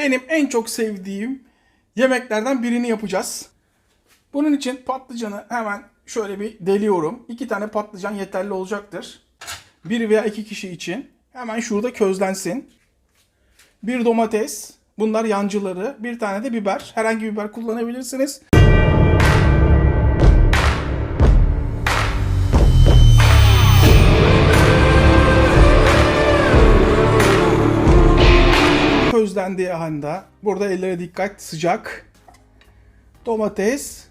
benim en çok sevdiğim yemeklerden birini yapacağız. Bunun için patlıcanı hemen şöyle bir deliyorum. İki tane patlıcan yeterli olacaktır. Bir veya iki kişi için. Hemen şurada közlensin. Bir domates. Bunlar yancıları. Bir tane de biber. Herhangi bir biber kullanabilirsiniz. Közlendiği anda burada ellere dikkat sıcak. Domates.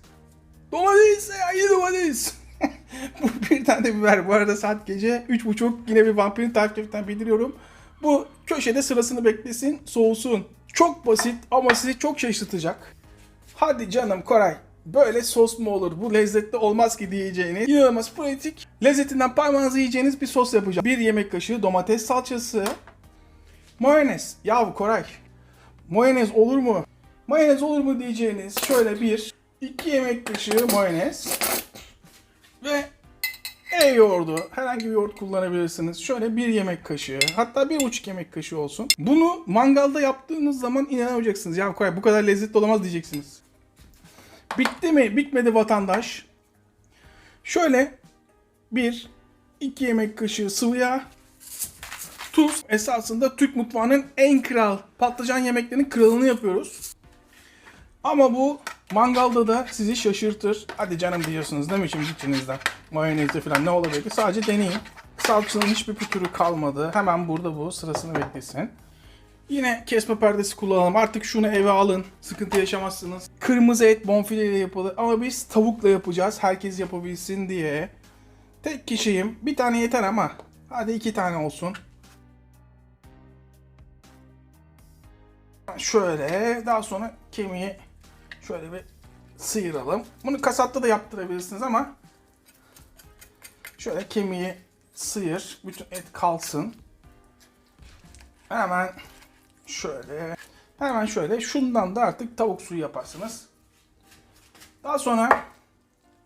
Domates! Ay domates! bu bir tane de biber. Bu arada saat gece 3.30 yine bir vampirin tarifinden bildiriyorum. Bu köşede sırasını beklesin, soğusun. Çok basit ama sizi çok şaşırtacak. Hadi canım Koray. Böyle sos mu olur? Bu lezzetli olmaz ki diyeceğiniz. İnanılmaz pratik. Lezzetinden parmağınızı yiyeceğiniz bir sos yapacağım. Bir yemek kaşığı domates salçası. Mayonez. Yahu Koray. Mayonez olur mu? Mayonez olur mu diyeceğiniz şöyle bir, iki yemek kaşığı mayonez. Ve e yoğurdu. Herhangi bir yoğurt kullanabilirsiniz. Şöyle bir yemek kaşığı. Hatta bir buçuk yemek kaşığı olsun. Bunu mangalda yaptığınız zaman inanamayacaksınız. Ya Koray bu kadar lezzetli olamaz diyeceksiniz. Bitti mi? Bitmedi vatandaş. Şöyle bir, iki yemek kaşığı sıvı yağ. Tuz. Esasında Türk mutfağının en kral patlıcan yemeklerinin kralını yapıyoruz. Ama bu mangalda da sizi şaşırtır. Hadi canım diyorsunuz değil mi şimdi içinizden? Mayonezde falan ne olabilir? Sadece deneyin. Salçanın hiçbir pütürü kalmadı. Hemen burada bu sırasını beklesin. Yine kesme perdesi kullanalım. Artık şunu eve alın. Sıkıntı yaşamazsınız. Kırmızı et bonfileyle yapılır. Ama biz tavukla yapacağız. Herkes yapabilsin diye. Tek kişiyim. Bir tane yeter ama. Hadi iki tane olsun. Şöyle daha sonra kemiği şöyle bir sıyıralım. Bunu kasapta da yaptırabilirsiniz ama şöyle kemiği sıyır. Bütün et kalsın. Hemen şöyle hemen şöyle şundan da artık tavuk suyu yaparsınız. Daha sonra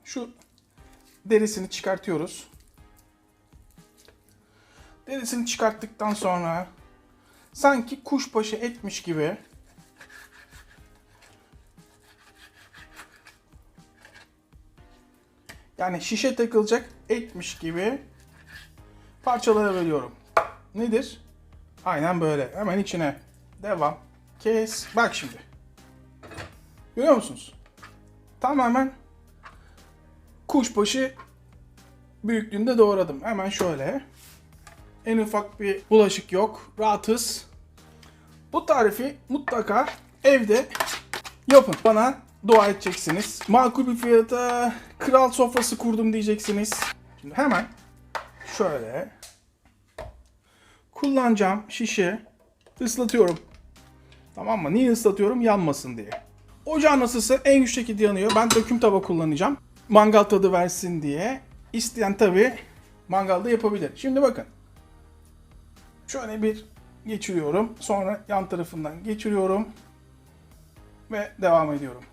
şu derisini çıkartıyoruz. Derisini çıkarttıktan sonra sanki kuşbaşı etmiş gibi yani şişe takılacak etmiş gibi parçalara bölüyorum. Nedir? Aynen böyle. Hemen içine devam. Kes. Bak şimdi. Görüyor musunuz? Tamamen kuşbaşı büyüklüğünde doğradım. Hemen şöyle. En ufak bir bulaşık yok. Rahatız. Bu tarifi mutlaka evde yapın. Bana dua edeceksiniz. Makul bir fiyata kral sofrası kurdum diyeceksiniz. Şimdi hemen şöyle kullanacağım şişe ıslatıyorum. Tamam mı? Niye ıslatıyorum? Yanmasın diye. Ocağın ısısı en güçlü şekilde yanıyor. Ben döküm tava kullanacağım. Mangal tadı versin diye. İsteyen tabi mangalda yapabilir. Şimdi bakın. Şöyle bir geçiriyorum. Sonra yan tarafından geçiriyorum. Ve devam ediyorum.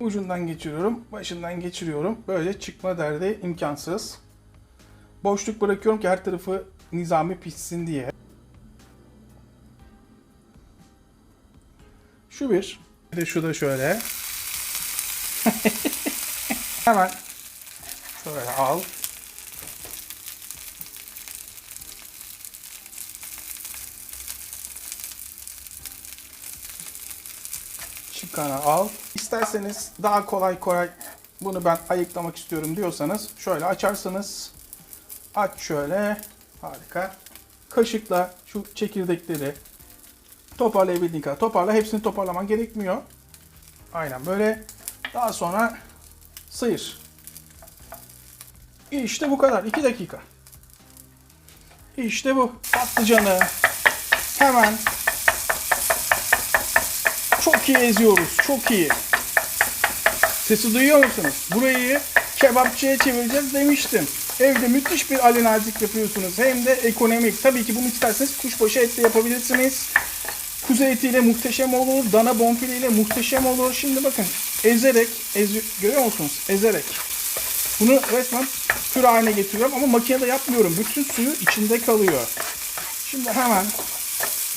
Ucundan geçiriyorum. Başından geçiriyorum. Böyle çıkma derdi imkansız. Boşluk bırakıyorum ki her tarafı nizami pişsin diye. Şu bir. Bir de şu da şöyle. Hemen şöyle al. Çıkanı al. İsterseniz daha kolay kolay bunu ben ayıklamak istiyorum diyorsanız şöyle açarsınız. Aç şöyle. Harika. Kaşıkla şu çekirdekleri toparlayabildiğin kadar toparla. Hepsini toparlaman gerekmiyor. Aynen böyle. Daha sonra sıyır. İşte bu kadar. 2 dakika. İşte bu. Patlıcanı hemen çok iyi eziyoruz. Çok iyi. Sesi duyuyor musunuz? Burayı kebapçıya çevireceğiz demiştim. Evde müthiş bir Ali Nazik yapıyorsunuz. Hem de ekonomik. Tabii ki bunu isterseniz kuşbaşı etle yapabilirsiniz. Kuzu etiyle muhteşem olur. Dana bonfile muhteşem olur. Şimdi bakın ezerek, ezi, görüyor musunuz? Ezerek. Bunu resmen püre haline getiriyorum ama makinede yapmıyorum. Bütün suyu içinde kalıyor. Şimdi hemen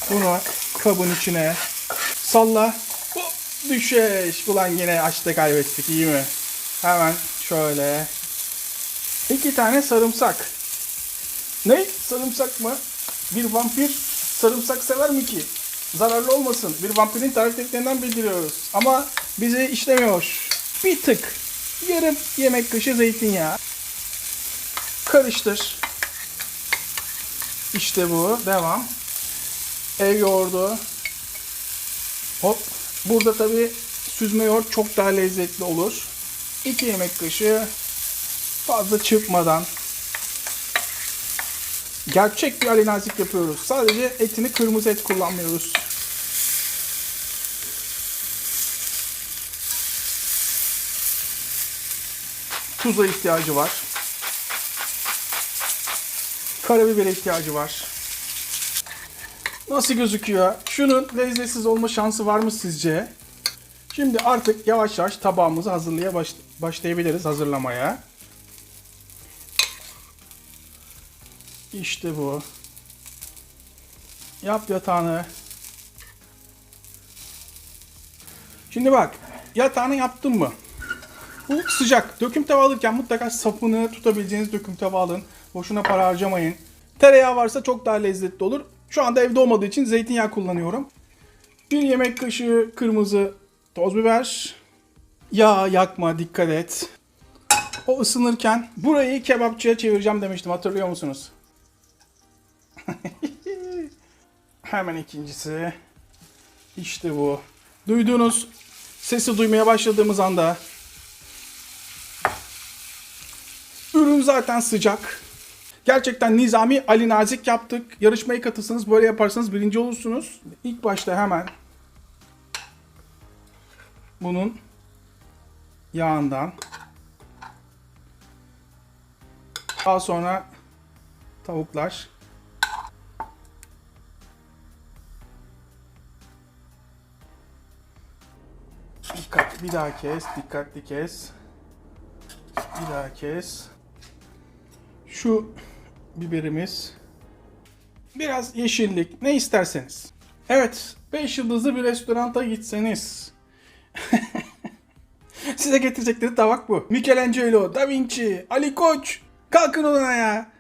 Bunu kabın içine salla. Hop, düşeş. Ulan yine açta kaybettik iyi mi? Hemen şöyle. İki tane sarımsak. Ne? Sarımsak mı? Bir vampir sarımsak sever mi ki? Zararlı olmasın. Bir vampirin tariflerinden bildiriyoruz. Ama bize işlemiyor. Bir tık. Yarım yemek kaşığı zeytinyağı. Karıştır. İşte bu. Devam. Ev yoğurdu. Hop. Burada tabi süzme yoğurt çok daha lezzetli olur. 2 yemek kaşığı fazla çırpmadan gerçek bir Ali Nazik yapıyoruz. Sadece etini kırmızı et kullanmıyoruz. Tuza ihtiyacı var. Karabibere ihtiyacı var. Nasıl gözüküyor? Şunun lezzetsiz olma şansı var mı sizce? Şimdi artık yavaş yavaş tabağımızı hazırlaya baş- başlayabiliriz hazırlamaya. İşte bu. Yap yatağını. Şimdi bak, yatağını yaptın mı? Bu sıcak. Döküm tava alırken mutlaka sapını tutabileceğiniz döküm tava alın. Boşuna para harcamayın. Tereyağı varsa çok daha lezzetli olur. Şu anda evde olmadığı için zeytinyağı kullanıyorum. Bir yemek kaşığı kırmızı toz biber. Yağ yakma dikkat et. O ısınırken burayı kebapçıya çevireceğim demiştim hatırlıyor musunuz? Hemen ikincisi. İşte bu. Duyduğunuz sesi duymaya başladığımız anda ürün zaten sıcak. Gerçekten nizami Ali Nazik yaptık. Yarışmaya katılsanız böyle yaparsanız birinci olursunuz. İlk başta hemen bunun yağından daha sonra tavuklar Dikkat, bir daha kes, dikkatli kes. Bir daha kes. Şu biberimiz. Biraz yeşillik, ne isterseniz. Evet, 5 yıldızlı bir restoranta gitseniz. Size getirecekleri tabak bu. Michelangelo, Da Vinci, Ali Koç. Kalkın ona ya.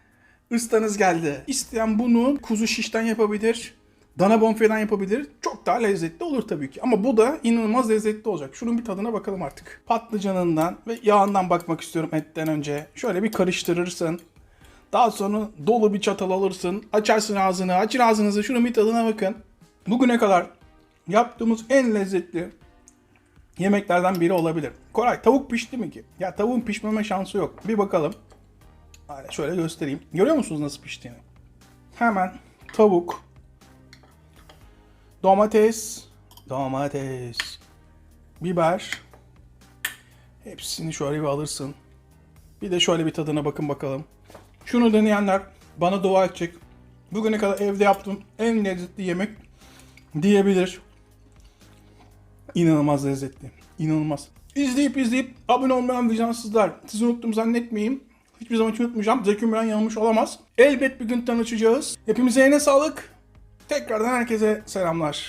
Istanız geldi. İsteyen bunu kuzu şişten yapabilir. Dana bonfileden yapabilir. Çok daha lezzetli olur tabii ki. Ama bu da inanılmaz lezzetli olacak. Şunun bir tadına bakalım artık. Patlıcanından ve yağından bakmak istiyorum etten önce. Şöyle bir karıştırırsın. Daha sonra dolu bir çatal alırsın. Açarsın ağzını. Açın ağzınızı. Şunun bir tadına bakın. Bugüne kadar yaptığımız en lezzetli yemeklerden biri olabilir. Koray tavuk pişti mi ki? Ya tavuğun pişmeme şansı yok. Bir bakalım. Şöyle göstereyim. Görüyor musunuz nasıl piştiğini? Hemen tavuk, domates, domates, biber. Hepsini şöyle bir alırsın. Bir de şöyle bir tadına bakın bakalım. Şunu deneyenler bana dua edecek. Bugüne kadar evde yaptığım en lezzetli yemek diyebilir. İnanılmaz lezzetli. İnanılmaz. İzleyip izleyip abone olmayan vicdansızlar. Sizi unuttum zannetmeyeyim. Hiçbir zaman unutmayacağım. Zeki Müren yanılmış olamaz. Elbet bir gün tanışacağız. Hepimize yine sağlık. Tekrardan herkese selamlar.